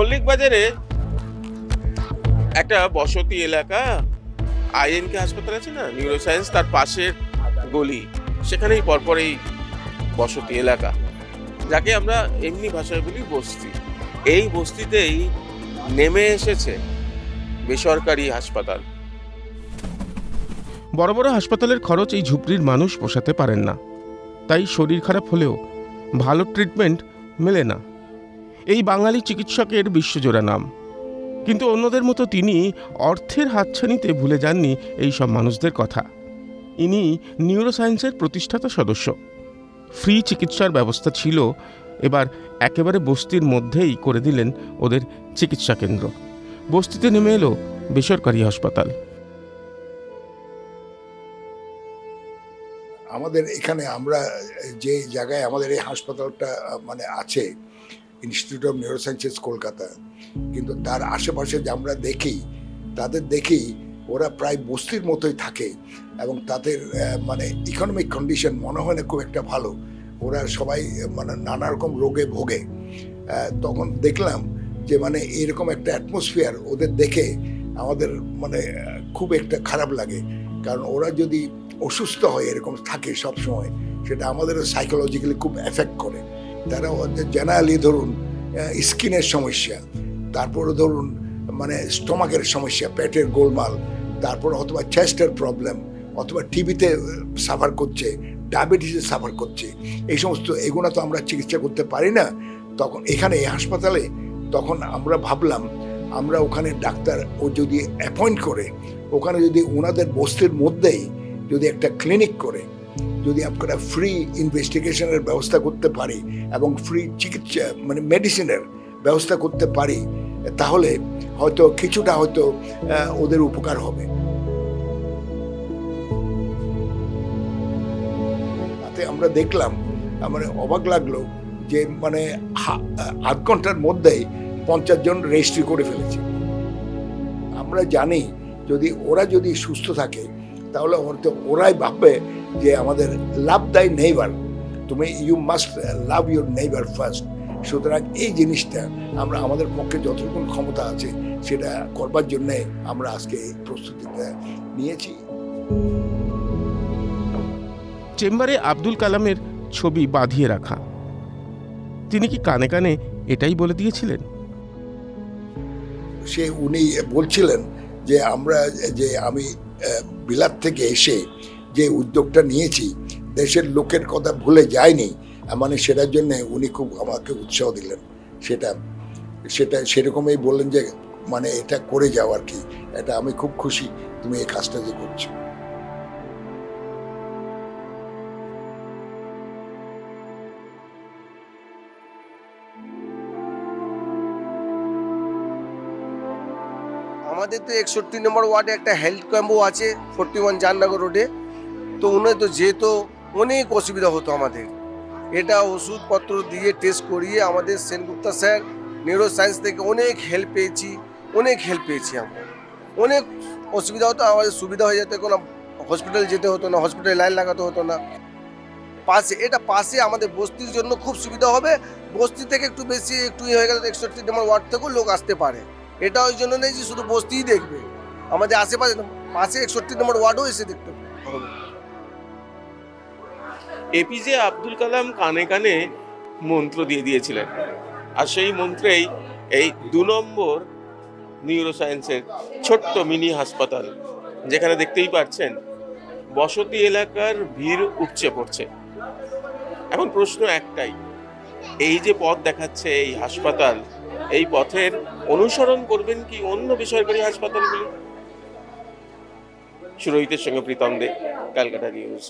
মল্লিক বাজারে একটা বসতি এলাকা, আইএনকে হাসপাতাল আছে না? নিউরোসায়েন্স তার পাশের গলি। সেখানেই পরপরেই বসতি এলাকা। যাকে আমরা এমনি ভাষায় বলি বস্তি। এই বস্তিতেই নেমে এসেছে বেসরকারি হাসপাতাল। বড় বড় হাসপাতালের খরচ এই ঝুপড়ির মানুষ পোষাতে পারেন না। তাই শরীর খারাপ হলেও ভালো ট্রিটমেন্ট মেলে না। এই বাঙালি চিকিৎসকের বিশ্বজোড়া নাম। কিন্তু অন্যদের মতো তিনি অর্থের হাতছানিতে ভুলে যাননি এই সব মানুষদের কথা। ইনি নিউরোসায়েন্সের প্রতিষ্ঠাতা সদস্য। ফ্রি চিকিৎসার ব্যবস্থা ছিল, এবার একেবারে বস্তির মধ্যেই করে দিলেন ওদের চিকিৎসা কেন্দ্র। বস্তিতে নেমে এলো বেসরকারি হাসপাতাল। আমাদের এখানে আমরা যে জায়গায় আমাদের এই হাসপাতালটা মানে আছে ইনস্টিটিউট অফ নিউরোসায়েন্সেস কলকাতা কিন্তু তার আশেপাশে যে আমরা দেখি, তাদের দেখি ওরা প্রায় বস্তির মতোই থাকে এবং তাদের মানে ইকোনমিক কন্ডিশন মনে হয় না খুব একটা ভালো। ওরা সবাই মানে নানা রকম রোগে ভোগে। তখন দেখলাম যে মানে এরকম একটা অ্যাটমসফিয়ার ওদের দেখে আমাদের মানে খুব একটা খারাপ লাগে। কারণ ওরা যদি অসুস্থ হয়, এরকম থাকে সব সময় সেটা আমাদের সাইকোলজিক্যালি খুব এফেক্ট করে। তারা জেনারেলি ধরুন স্কিনের সমস্যা, তারপরে ধরুন মানে স্টোমাকের সমস্যা, পেটের গোলমাল, তারপর অথবা চেস্টের প্রবলেম, অথবা টিভিতে সাফার করছে, ডায়াবেটিসে সাফার করছে, এই সমস্ত এগুলো তো আমরা চিকিৎসা করতে পারি না। তখন এখানে এই হাসপাতালে তখন আমরা ভাবলাম, আমরা ওখানে ডাক্তার ও যদি অ্যাপয়েন্ট করে, ওখানে যদি ওনাদের বস্তির মধ্যেই যদি একটা ক্লিনিক করে যদি আপনারা ফ্রি ইনভেস্টিগেশনের ব্যবস্থা করতে পারি এবং ফ্রি চিকিৎসা মানে মেডিসিনের ব্যবস্থা করতে পারি, তাহলে হয়তো কিছুটা হয়তো ওদের উপকার হবে। তাতে আমরা দেখলাম মানে অবাক লাগল যে মানে আধ ঘণ্টার মধ্যেই পঞ্চাশ জন রেজিস্ট্রি করে ফেলেছে। আমরা জানি যদি ওরা যদি সুস্থ থাকে, তাহলে হয়তো ওরাই ভাববে যে আমাদের লাভ দাই নেইবার তুমি you must love your neighbour first সুতরাং এই জিনিসটা আমরা আমাদের পক্ষে যতটুকু ক্ষমতা আছে সেটা করবার জন্যে আমরা আজকে এই প্রস্তুতিটা নিয়েছি। চেম্বারে আব্দুল কালামের ছবি বাঁধিয়ে রাখা। তিনি কি কানে কানে এটাই বলে দিয়েছিলেন? সে উনি বলছিলেন যে আমরা যে আমি বিলাত থেকে এসে যে উদ্যোগটা নিয়েছি, দেশের লোকের কথা ভুলে যায়নি মানে সেটার জন্য উনি খুব আমাকে উৎসাহ দিলেন। সেটা সেটা সেরকমই বললেন যে মানে এটা করে যাও আর কি, এটা আমি খুব খুশি তুমি এই কাজটা যে করছ। আমাদের তো একষট্টি নম্বর ওয়ার্ডে একটা হেলথ ক্যাম্পও আছে, ফোরটি ওয়ান জাননগর রোডে। তো উনি তো যেত অনেক অসুবিধা হতো আমাদের। এটা ওষুধপত্র দিয়ে টেস্ট করিয়ে আমাদের সেনগুপ্তা স্যার নিউরো সায়েন্স থেকে অনেক হেল্প পেয়েছি, অনেক হেল্প পেয়েছি আমরা। অনেক অসুবিধা হতো, আমাদের সুবিধা হয়ে যেত কোনো হসপিটাল যেতে হতো না হসপিটালে লাইন লাগাতে হতো না। পাশে, এটা পাশে আমাদের বস্তির জন্য খুব সুবিধা হবে, বস্তি থেকে একটু বেশি, একটু ইয়ে হয়ে গেলে একষট্টি নম্বর ওয়ার্ড থেকেও লোক আসতে পারে। এটা ওই জন্য নেই যে শুধু বস্তিই দেখবে। আমাদের আশেপাশে, পাশে একষট্টি নম্বর ওয়ার্ডও এসে দেখতে হবে। এপিজে আব্দুল কালাম কানে কানে মন্ত্র দিয়ে দিয়েছিলেন। আর সেই মন্ত্রেই এই দু নম্বর নিউরোসায়েন্সের ছোট্ট মিনি হাসপাতাল, যেখানে দেখতেই পাচ্ছেন বসতি এলাকার ভিড় উপচে পড়ছে। এখন প্রশ্ন একটাই, এই যে পথ দেখাচ্ছে এই হাসপাতাল, এই পথের অনুসরণ করবেন কি অন্য বেসরকারি হাসপাতালগুলি? সুরোহিতের সঙ্গে প্রীতম দে, ক্যালকাটা নিউজ।